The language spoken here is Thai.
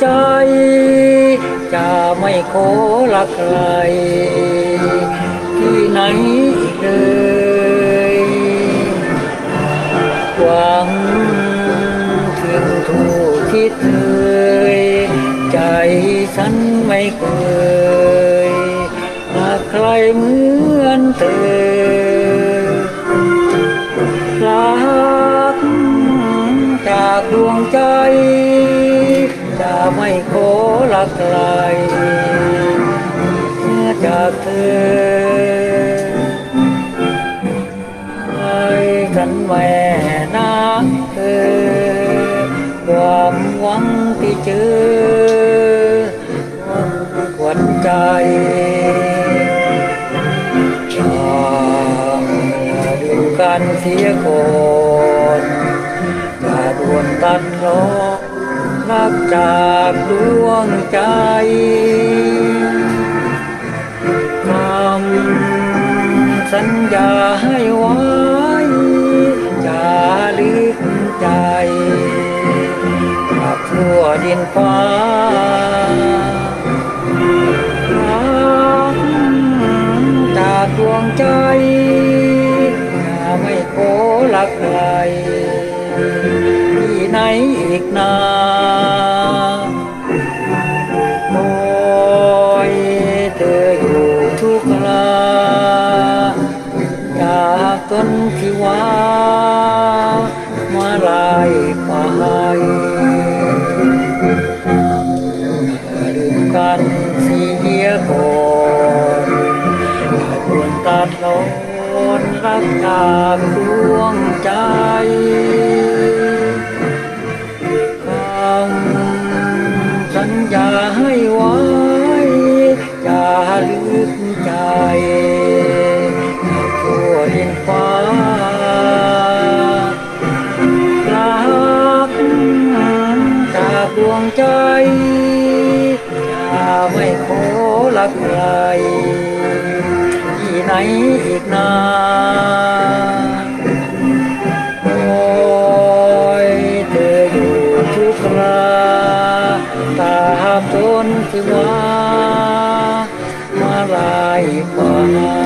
ใจ จะไม่ขอละใคร ที่ไหนเลยหวังถึงทูกคิดเลยใจฉันไม่เคยหาใครเหมือนเธอ ไม่ขอรักใครเมื่อจากเธอให้กันแม่นะเธอความหวังที่เจอหวันใจจากดูกันเสียก่อนจะดวนตัดร้อง รักจากดวงใจทำสัญญาให้ไว้จะลึกใจกับทั่วดินฟ้าจากดวงใจจะไม่ขอรักใครที่ไหนอีก นาคอยเธออยู่ทุกลาจากต้นที่ว่ามาลายไปลืมกันเสียก่อนอย่าดวนตัดลอนรักจากดวงใจ กใครที่ไหนอีกนาคอยเธออยู่ทุกราตาหามจนสิวามาลายกว่า